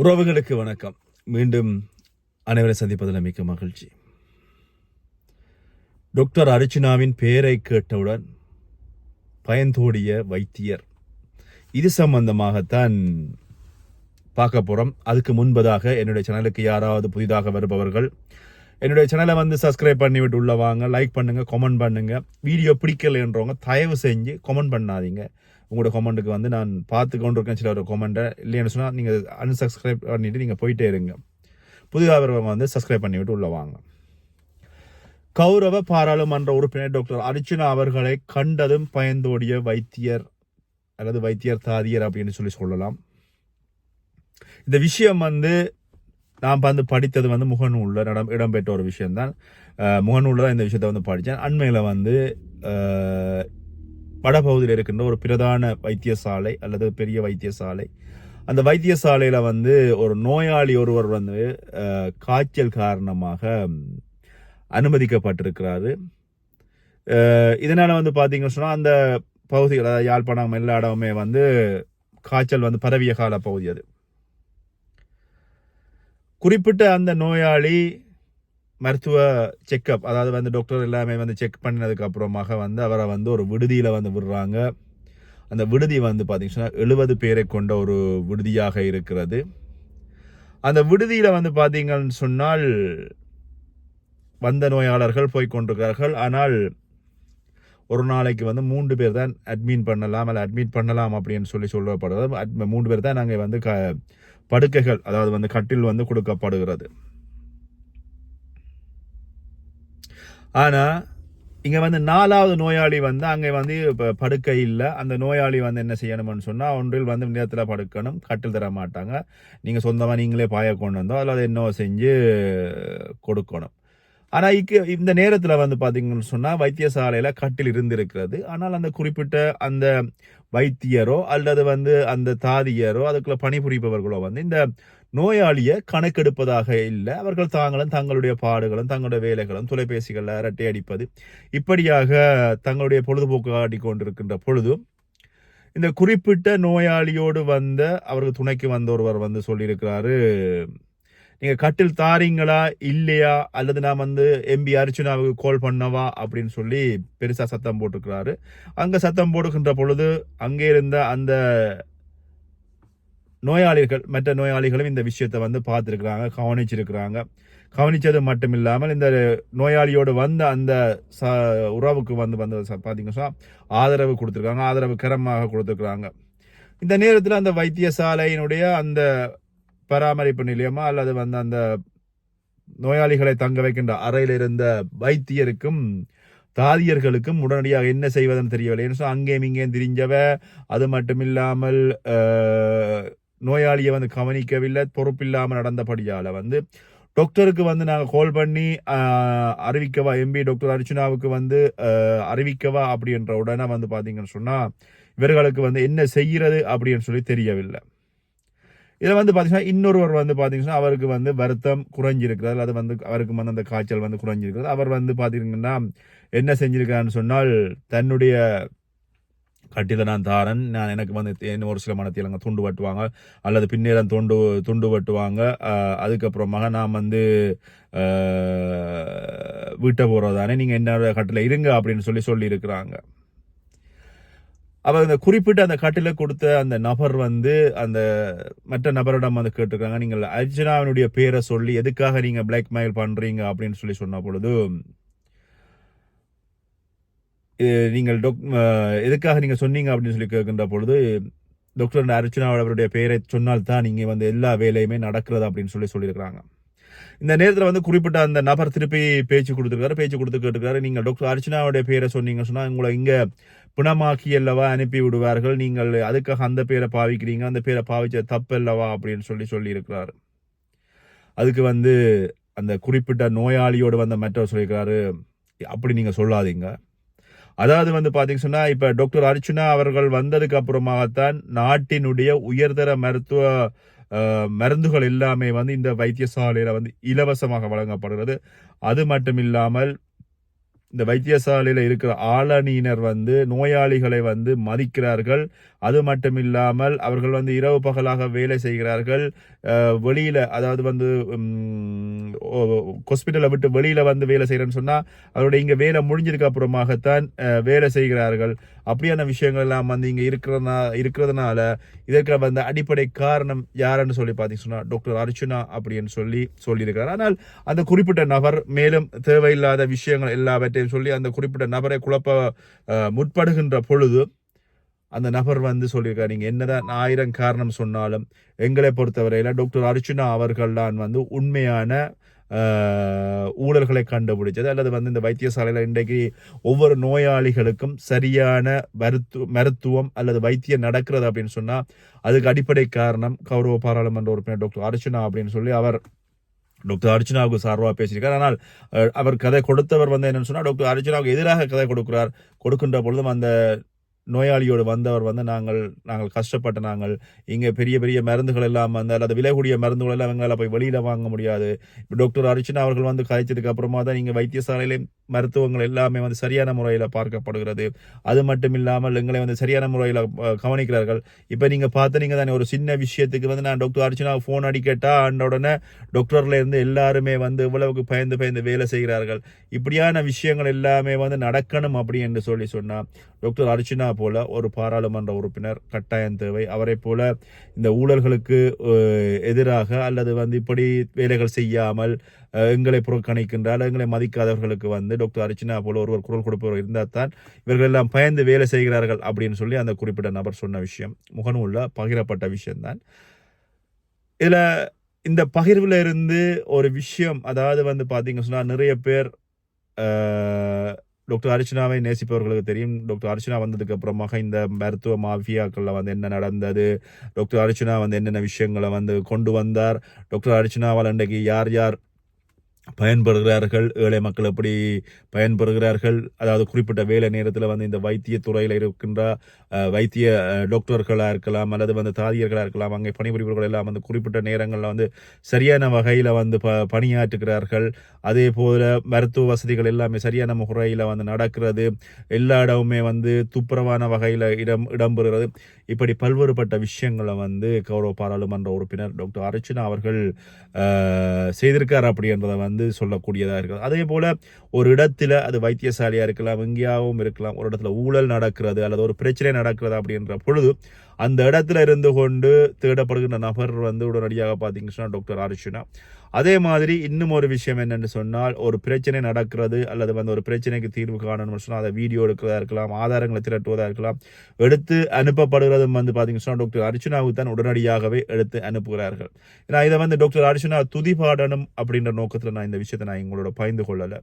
உறவுகளுக்கு வணக்கம். மீண்டும் அனைவரை சந்திப்பதில் மிக்க மகிழ்ச்சி. டாக்டர் அர்ச்சனாவின் பெயரை கேட்டவுடன் பயந்தோடிய வைத்தியர். இது சம்பந்தமாகத்தான் பார்க்க போகிறோம் அதுக்கு முன்பதாக என்னுடைய சேனலுக்கு யாராவது புதிதாக வருபவர்கள் என்னுடைய சேனலை வந்து சப்ஸ்கிரைப் பண்ணி விட்டு உள்ள வாங்க லைக் பண்ணுங்கள் கமெண்ட் பண்ணுங்கள் வீடியோ பிடிக்கலைன்றவங்க தயவு செஞ்சு கமெண்ட் பண்ணாதீங்க. உங்களோட கமெண்ட்டுக்கு வந்து நான் பார்த்து கொண்டிருக்கேன். சில ஒரு கமெண்ட்டை இல்லைன்னு சொன்னால் நீங்கள் அன்சப்ஸ்கிரைப் பண்ணிவிட்டு நீங்கள் போயிட்டே இருங்க. புதிதாக வருவங்க வந்து சப்ஸ்கிரைப் பண்ணிவிட்டு உள்ளே உள்ள வாங்க. கௌரவ பாராளுமன்ற உறுப்பினர் டாக்டர் அர்ச்சனா அவர்களை கண்டதும் பயந்தோடிய வைத்தியர் அல்லது வைத்தியர் தாதியர் அப்படின்னு சொல்லி சொல்லலாம். இந்த விஷயம் வந்து நான் வந்து படித்தது வந்து முகநூலில் இடம் இடம்பெற்ற ஒரு விஷயம்தான். முகநூலில் தான் இந்த விஷயத்தை வந்து படித்தேன். அண்மையில் வந்து வடபகுதியில் இருக்கின்ற ஒரு பிரதான வைத்தியசாலை அல்லது பெரிய வைத்தியசாலை. அந்த வைத்தியசாலையில் வந்து ஒரு நோயாளி ஒருவர் வந்து காய்ச்சல் காரணமாக அனுமதிக்கப்பட்டிருக்கிறாரு. இதனால் வந்து பார்த்தீங்கன்னு சொன்னால் அந்த பகுதிகள் அதாவது யாழ்ப்பாணம் எல்லா இடமுமே வந்து காய்ச்சல் வந்து பரவிய கால பகுதி அது. குறிப்பிட்ட அந்த நோயாளி மருத்துவ செக்கப் அதாவது வந்து டாக்டர் எல்லாமே வந்து செக் பண்ணினதுக்கு அப்புறமாக வந்து அவரை வந்து ஒரு விடுதியில் வந்து விடுறாங்க. அந்த விடுதி வந்து பார்த்திங்கன்னா எழுபது பேரை கொண்ட ஒரு விடுதியாக இருக்கிறது. அந்த விடுதியில் வந்து பார்த்தீங்கன்னு சொன்னால் வந்த நோயாளர்கள் போய் கொண்டிருக்கிறார்கள். ஆனால் ஒரு நாளைக்கு வந்து மூன்று பேர் தான் அட்மிட் பண்ணலாம் அல்ல அட்மிட் பண்ணலாம் அப்படின்னு சொல்லி சொல்லப்படுறது அட் மூன்று பேர் தான் நாங்கள் வந்து க படுக்கைகள் அதாவது வந்து கட்டில் வந்து கொடுக்கப்படுகிறது. ஆனால் இங்கே வந்து நாலாவது நோயாளி வந்து அங்கே வந்து இப்போ படுக்கை இல்லை. அந்த நோயாளி வந்து என்ன செய்யணும்னு சொன்னால் ஒன்றில் வந்து நேரத்தில் படுக்கணும். கட்டில் தர மாட்டாங்க. நீங்கள் சொந்தமாக நீங்களே பாய கொண்டு வந்தோ அல்லது என்ன செஞ்சு கொடுக்கணும். ஆனால் இக்கு இந்த நேரத்தில் வந்து பார்த்தீங்கன்னு சொன்னால் வைத்தியசாலையில் கட்டில் இருந்திருக்கிறது. ஆனால் அந்த குறிப்பிட்ட அந்த வைத்தியரோ அல்லது வந்து அந்த தாதியரோ அதுக்குள்ள பணிபுரிபவர்களோ வந்து இந்த நோயாளியை கணக்கெடுப்பதாக இல்லை. அவர்கள் தாங்களும் தங்களுடைய பாடுகளும் தங்களுடைய வேலைகளும் தொலைபேசிகளில் அரட்டை அடிப்பது இப்படியாக தங்களுடைய பொழுதுபோக்கு காட்டிக் கொண்டிருக்கின்ற பொழுதும் இந்த குறிப்பிட்ட நோயாளியோடு வந்த அவருக்கு துணைக்கு வந்த ஒருவர் வந்து சொல்லியிருக்கிறாரு நீங்கள் கட்டில் தாரீங்களா? இல்லையா? அல்லது நான் வந்து எம்பி அர்ச்சுனாவுக்கு கால் பண்ணவா? அப்படின்னு சொல்லி பெருசாக சத்தம் போட்டிருக்கிறாரு அங்கே சத்தம் போடுகின்ற பொழுது அங்கே இருந்த அந்த நோயாளிகள் மற்ற நோயாளிகளும் இந்த விஷயத்தை வந்து பார்த்துருக்குறாங்க கவனிச்சிருக்கிறாங்க. கவனித்தது மட்டும் இல்லாமல் இந்த நோயாளியோடு வந்த அந்த ச உறவுக்கு வந்து வந்து பார்த்தீங்கன்னா ஆதரவு கொடுத்துருக்காங்க. ஆதரவு கரமாக கொடுத்துருக்குறாங்க. இந்த நேரத்தில் அந்த வைத்தியசாலையினுடைய அந்த பராமரிப்பு நிலையமா அல்லது வந்து அந்த நோயாளிகளை தங்க வைக்கின்ற அறையில் இருந்த வைத்தியருக்கும் தாதியர்களுக்கும் உடனடியாக என்ன செய்வதுன்னு தெரியவில்லை. ஏன்னு அங்கேயும் இங்கேயும் திரிஞ்சவ அது மட்டும் இல்லாமல் நோயாளியை வந்து கவனிக்கவில்லை பொறுப்பில்லாமல் நடந்தபடியால் வந்து டாக்டருக்கு வந்து நாங்கள் கால் பண்ணி அறிவிக்கவா எம்பி டாக்டர் அர்ச்சனாவுக்கு வந்து அறிவிக்கவா அப்படின்ற உடனே வந்து பார்த்தீங்கன்னு சொன்னால் இவர்களுக்கு வந்து என்ன செய்கிறது அப்படின்னு சொல்லி தெரியவில்லை. இதில் வந்து பார்த்தீங்கன்னா இன்னொருவர் வந்து பார்த்தீங்கன்னா அவருக்கு வந்து வருத்தம் குறைஞ்சிருக்கிறது. அது வந்து அவருக்கு வந்து அந்த காய்ச்சல் வந்து குறைஞ்சிருக்கிறது. அவர் வந்து பார்த்தீங்கன்னா என்ன செஞ்சிருக்கிறான்னு சொன்னால் தன்னுடைய கட்டில நான் தாரன் நான் எனக்கு வந்து என்ன ஒரு சில மனத்தில் அங்கே துண்டு வெட்டுவாங்க அல்லது பின்னேரம் துண்டு துண்டு வெட்டுவாங்க. அதுக்கப்புறமாக நான் வந்து வீட்டை போகிறதானே நீங்கள் என்னோட கட்டில் இருங்க அப்படின்னு சொல்லி சொல்லியிருக்கிறாங்க. அப்போ அந்த குறிப்பிட்ட அந்த கட்டில கொடுத்த அந்த நபர் வந்து அந்த மற்ற நபரிடம் வந்து கேட்டிருக்காங்க. நீங்கள் அர்ஜுனாவினுடைய பேரை சொல்லி எதுக்காக நீங்கள் பிளாக் மெயில் பண்ணுறீங்க அப்படின்னு சொல்லி சொன்ன பொழுது நீங்கள் டொக் எதுக்காக நீங்கள் சொன்னீங்க அப்படின்னு சொல்லி கேட்கின்ற பொழுது டாக்டர் அர்ச்சனாவோட அவருடைய பெயரை சொன்னால் தான் நீங்கள் வந்து எல்லா வேலையுமே நடக்கிறது அப்படின்னு சொல்லி சொல்லியிருக்கிறாங்க. இந்த நேரத்தில் வந்து குறிப்பிட்ட அந்த நபர் திருப்பி பேச்சு கொடுத்துருக்காரு. பேச்சு கொடுத்து கேட்டுருக்காரு நீங்கள் டாக்டர் அர்ச்சனாவுடைய பேரை சொன்னீங்க சொன்னால் உங்களை இங்கே பிணமாக்கி அல்லவா அனுப்பி விடுவார்கள் நீங்கள் அதுக்காக அந்த பேரை பாவிக்கிறீங்க அந்த பேரை பாவிச்ச தப்பு அல்லவா அப்படின்னு சொல்லி சொல்லியிருக்கிறாரு. அதுக்கு வந்து அந்த குறிப்பிட்ட நோயாளியோடு வந்த மற்றவர் சொல்லியிருக்கிறாரு. அப்படி நீங்கள் சொல்லாதீங்க. அதாவது வந்து பார்த்தீங்க சொன்னால் இப்போ டாக்டர் அர்ச்சுனா அவர்கள் வந்ததுக்கு அப்புறமாகத்தான் நாட்டினுடைய உயர்தர மருத்துவ மருந்துகள் எல்லாமே வந்து இந்த வைத்தியசாலையில் வந்து இலவசமாக வழங்கப்படுகிறது. அது மட்டும் இல்லாமல் இந்த வைத்தியசாலையில் இருக்கிற ஆளணியினர் வந்து நோயாளிகளை வந்து மதிக்கிறார்கள். அது மட்டும் இல்லாமல் அவர்கள் வந்து இரவு பகலாக வேலை செய்கிறார்கள். வெளியில் அதாவது வந்து ஹாஸ்பிட்டலை விட்டு வெளியில் வந்து வேலை செய்கிறேன்னு சொன்னால் அவருடைய இங்கே வேலை முடிஞ்சதுக்கு அப்புறமாகத்தான் வேலை செய்கிறார்கள். அப்படியான விஷயங்கள் எல்லாம் வந்து இங்கே இருக்கிறனா இருக்கிறதுனால இதற்கு வந்து அடிப்படை காரணம் யாருன்னு சொல்லி பார்த்தீங்க சொன்னால் டாக்டர் அர்ச்சுனா அப்படின்னு சொல்லி சொல்லியிருக்கிறார். ஆனால் அந்த குறிப்பிட்ட நபர் மேலும் தேவையில்லாத விஷயங்கள் எல்லாவற்றையும் சொல்லி அந்த குறிப்பிட்ட நபரை குழப்ப முற்படுகின்ற பொழுது அந்த நபர் வந்து சொல்லியிருக்காரு நீங்கள் என்னதான் ஆயிரம் காரணம் சொன்னாலும் எங்களை பொறுத்தவரையில் டாக்டர் அர்ச்சுனா அவர்கள் தான் வந்து உண்மையான ஊழல்களை கண்டுபிடிச்சது. அல்லது வந்து இந்த வைத்தியசாலையில் இன்றைக்கு ஒவ்வொரு நோயாளிகளுக்கும் சரியான மருத்து மருத்துவம் அல்லது வைத்தியம் நடக்கிறது அப்படின்னு சொன்னால் அதுக்கு அடிப்படை காரணம் கௌரவ பாராளுமன்ற உறுப்பினர் டாக்டர் அர்ச்சுனா அப்படின்னு சொல்லி அவர் டாக்டர் அர்ச்சனாவுக்கு சார்பாக பேசியிருக்கார். ஆனால் அவர் கதை கொடுத்தவர் வந்து என்னன்னு சொன்னால் டாக்டர் அர்ச்சனாவுக்கு எதிராக கதை கொடுக்கிறார். கொடுக்கின்ற பொழுதும் அந்த நோயாளியோடு வந்தவர் வந்து நாங்கள் நாங்கள் கஷ்டப்பட்ட நாங்கள் இங்கே பெரிய பெரிய மருந்துகள் எல்லாம் வந்து அல்லது விலை கூடிய மருந்துகள் எல்லாம் எங்களால் போய் வெளியில் வாங்க முடியாது. இப்போ டாக்டர் அர்ச்சனா அவர்கள் வந்து கதைச்சதுக்கு அப்புறமா தான் நீங்கள் வைத்தியசாலையிலே மருத்துவங்கள் எல்லாமே வந்து சரியான முறையில் பார்க்கப்படுகிறது. அது மட்டும் இல்லாமல் எங்களை வந்து சரியான முறையில் கவனிக்கிறார்கள். இப்போ நீங்கள் பார்த்தீங்க தானே ஒரு சின்ன விஷயத்துக்கு வந்து நான் டாக்டர் அர்ச்சனா ஃபோன் அடி கேட்டால் அந்த உடனே டாக்டர்லேருந்து எல்லாருமே வந்து இவ்வளவுக்கு பயந்து பயந்து வேலை செய்கிறார்கள். இப்படியான விஷயங்கள் எல்லாமே வந்து நடக்கணும் அப்படி என்று சொல்லி சொன்னால் டாக்டர் அர்ச்சனா போல ஒரு பாராளுமன்ற உறுப்பினர் கட்டாயம் தேவை. அவரை போல இந்த ஊழல்களுக்கு எதிராக அல்லது வந்து இப்படி வேலைகள் செய்யாமல் எங்களை புறக்கணிக்கின்ற அல்லது எங்களை மதிக்காதவர்களுக்கு வந்து டாக்டர் அர்ச்சனா போல ஒருவர் குரல் கொடுப்பவர் இருந்தால் தான் இவர்கள் எல்லாம் பயந்து வேலை செய்கிறார்கள் அப்படின்னு சொல்லி அந்த குறிப்பிட்ட நபர் சொன்ன விஷயம். முகநூலில் பகிரப்பட்ட விஷயம்தான். இதில் இந்த பகிர்வில் இருந்து ஒரு விஷயம் அதாவது வந்து பார்த்திங்க சொன்னால் நிறைய பேர் டாக்டர் அர்ச்சனாவை நேசிப்பவர்களுக்கு தெரியும். டாக்டர் அர்ச்சனா வந்ததுக்கு அப்புறமாக இந்த மருத்துவ மாஃபியாக்களில் வந்து என்ன நடந்தது? டாக்டர் அர்ச்சனா வந்து என்னென்ன விஷயங்களை வந்து கொண்டு வந்தார்? டாக்டர் அர்ச்சனாவால் இன்றைக்கு யார் யார் பயன்பெறுகிறார்கள் ஏழை மக்கள் எப்படி பயன்பெறுகிறார்கள் அதாவது குறிப்பிட்ட வேலை நேரத்தில் வந்து இந்த வைத்திய துறையில் இருக்கின்ற வைத்திய டாக்டர்களாக இருக்கலாம் அல்லது வந்து தாதியர்களாக இருக்கலாம் அங்கே பணிபுரிபவர்கள் எல்லாம் வந்து குறிப்பிட்ட நேரங்களில் வந்து சரியான வகையில் வந்து ப பணியாற்றுகிறார்கள். அதே போல் மருத்துவ வசதிகள் எல்லாமே சரியான முறையில் வந்து நடக்கிறது. எல்லா இடமுமே வந்து துப்புரவான வகையில் இடம் இடம்பெறுகிறது. இப்படி பல்வேறுபட்ட விஷயங்களை வந்து கௌரவ பாராளுமன்ற உறுப்பினர் டாக்டர் அர்ச்சனா அவர்கள் செய்திருக்கார் அப்படி என்பதை வந்து வந்து சொல்லக்கூடியதாக இருக்குது அதே போல ஒரு இடத்துல அது வைத்தியசாலியாக இருக்கலாம் எங்கேயாவும் இருக்கலாம் ஒரு இடத்துல ஊழல் நடக்கிறது அல்லது ஒரு பிரச்சனை நடக்கிறது அப்படின்ற பொழுது அந்த இடத்துல இருந்து கொண்டு தேடப்படுகின்ற நபர் வந்து உடனடியாக பார்த்தீங்கன்னா டாக்டர் அர்ச்சனா அதே மாதிரி இன்னும் ஒரு விஷயம் என்னென்னு சொன்னால் ஒரு பிரச்சனை நடக்கிறது அல்லது வந்து ஒரு பிரச்சனைக்கு தீர்வு காணணும்னு சொன்னால் அதை வீடியோ எடுக்கிறதா இருக்கலாம் ஆதாரங்களை திரட்டுவதாக இருக்கலாம் எடுத்து அனுப்பப்படுகிறதும் வந்து பார்த்தீங்கன்னு சொன்னால் டாக்டர் அர்ச்சனாவுக்கு தான் உடனடியாகவே எடுத்து அனுப்புகிறார்கள். ஏன்னா இதை வந்து டாக்டர் அர்ச்சனா துதிபாடணும் அப்படின்ற நோக்கத்தில் நான் இந்த விஷயத்தை நான் எங்களோட பகிர்ந்து கொள்ளலை.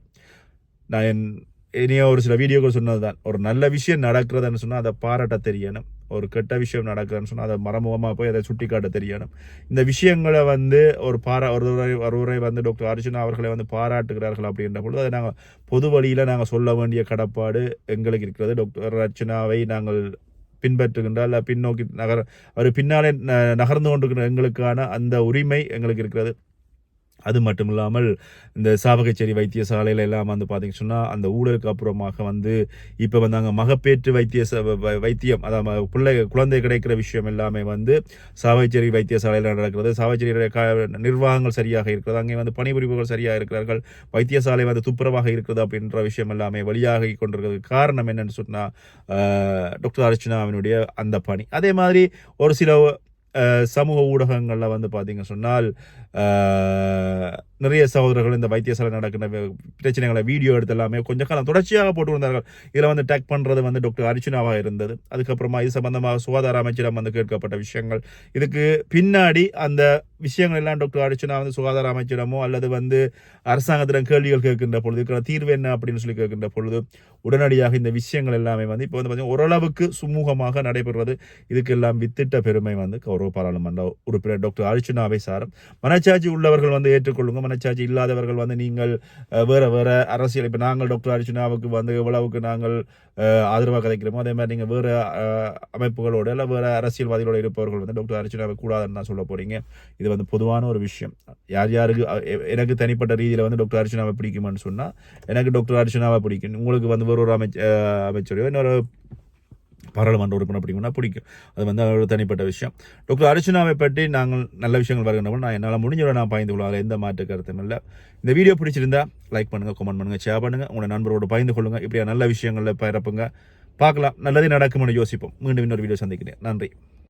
நான் என் இனிய ஒரு சில வீடியோக்கள் சொன்னது தான் ஒரு நல்ல விஷயம் நடக்கிறதுன்னு சொன்னால் அதை பாராட்ட தெரியணும். ஒரு கெட்ட விஷயம் நடக்குதுன்னு சொன்னால் அதை மரமுகமாக போய் அதை சுட்டி காட்ட தெரியணும். இந்த விஷயங்களை வந்து ஒரு பாரா ஒரு ஒருவரை வந்து டாக்டர் அர்ஜுனா அவர்களை வந்து பாராட்டுகிறார்கள் அப்படின்ற பொழுது அதை நாங்கள் பொது வழியில் நாங்கள் சொல்ல வேண்டிய கடப்பாடு எங்களுக்கு இருக்கிறது. டாக்டர் அர்ச்சனாவை நாங்கள் பின்பற்றுகின்ற அல்ல பின்னோக்கி நகர் அவர் பின்னாலே ந- நகர்ந்து கொண்டிருக்கிற எங்களுக்கான அந்த உரிமை எங்களுக்கு இருக்கிறது. அது மட்டும் இல்லாமல் இந்த சாவகச்சேரி வைத்தியசாலையில் எல்லாம் வந்து பார்த்தீங்கன்னு சொன்னால் அந்த ஊழலுக்கு அப்புறமாக வந்து இப்போ வந்து அங்கே மகப்பேற்று வைத்திய ச- வ- வைத்தியம் அதாவது பிள்ளை குழந்தை கிடைக்கிற விஷயம் எல்லாமே வந்து சாவகச்சேரி வைத்தியசாலையில் நடக்கிறது. சாவகச்சேரி க- நிர்வாகங்கள் சரியாக இருக்கிறது. அங்கே வந்து பணிபுரிபவர்கள் சரியாக இருக்கிறார்கள். வைத்தியசாலை வந்து துப்புரவாக இருக்கிறது அப்படின்ற விஷயம் எல்லாமே வெளியாகி கொண்டிருக்கிறது. காரணம் என்னன்னு சொன்னால் டாக்டர் அர்ச்சனாவினுடைய அந்த பணி. அதே மாதிரி ஒரு சில சமூக ஊடகங்களில் வந்து பார்த்தீங்க சொன்னால் நிறைய சகோதரர்கள் இந்த வைத்தியசாலை நடக்கிற பிரச்சனைகளை வீடியோ எடுத்து எல்லாமே கொஞ்ச காலம் தொடர்ச்சியாக போட்டு வந்தார்கள் இதில் வந்து டேக் பண்ணுறது வந்து டாக்டர் அர்ச்சுனாவாக இருந்தது. அதுக்கப்புறமா இது சம்பந்தமாக சுகாதார அமைச்சரிடம் வந்து கேட்கப்பட்ட விஷயங்கள். இதுக்கு பின்னாடி அந்த விஷயங்கள் எல்லாம் டாக்டர் அர்ச்சனா வந்து சுகாதார அமைச்சரிடமோ அல்லது வந்து அரசாங்கத்திடம் கேள்விகள் கேட்கின்ற பொழுது இருக்கிற தீர்வு என்ன அப்படின்னு சொல்லி கேட்கின்ற பொழுது உடனடியாக இந்த விஷயங்கள் எல்லாமே வந்து இப்போ வந்து பார்த்தீங்கன்னா ஓரளவுக்கு சுமூகமாக நடைபெறுவது. இதுக்கெல்லாம் வித்திட்ட பெருமை வந்து கௌரவ பாராளுமன்ற உறுப்பினர் டாக்டர் அர்ச்சுனாவை சாரும். மனச்சாட்சி உள்ளவர்கள் வந்து ஏற்றுக்கொள்ளுங்க. மனச்சாட்சி இல்லாதவர்கள் வந்து நீங்கள் வேறு வேறு அரசியல் இப்போ நாங்கள் டாக்டர் அர்ஜுனாவுக்கு வந்து எவ்வளவுக்கு நாங்கள் ஆதரவாக கதைக்கிறோமோ அதே மாதிரி நீங்கள் வேறு அமைப்புகளோடு இல்லை வேறு அரசியல்வாதிகளோடு இருப்பவர்கள் வந்து டாக்டர் அர்ச்சுனாவை கூடாதுன்னு தான் சொல்ல போறீங்க. இது வந்து பொதுவான ஒரு விஷயம். யார் யாருக்கு எனக்கு தனிப்பட்ட ரீதியில் வந்து டாக்டர் அர்ஜுனாவை பிடிக்குமான்னு சொன்னால் எனக்கு டாக்டர் அர்ஜுனாவை பிடிக்கும். உங்களுக்கு வந்து வேறு ஒரு அமைச்ச அமைச்சரையோ இன்னொரு பாராளுமன்ற உறுப்பினர் பிடிக்கும்னா பிடிக்கும். அது வந்து அவரோட தனிப்பட்ட விஷயம். டாக்டர் அர்ச்சனாவை பற்றி நாங்கள் நல்ல விஷயங்கள் வருகின்றவங்க நான் என்னால் முடிஞ்சவரை நான் பயந்து கொள்ளும். எந்த மாற்று கருத்தும் இல்லை. இந்த வீடியோ பிடிச்சிருந்தா லைக் பண்ணுங்கள் கமெண்ட் பண்ணுங்க ஷேர் பண்ணுங்கள் உங்களோட நண்பரோட பயந்து கொள்ளுங்க. இப்படியா நல்ல விஷயங்களில் பரப்புங்க. பார்க்கலாம். நல்லதே நடக்கும்னு யோசிப்போம். மீண்டும் இன்னொரு வீடியோ சந்திக்கிறேன். நன்றி.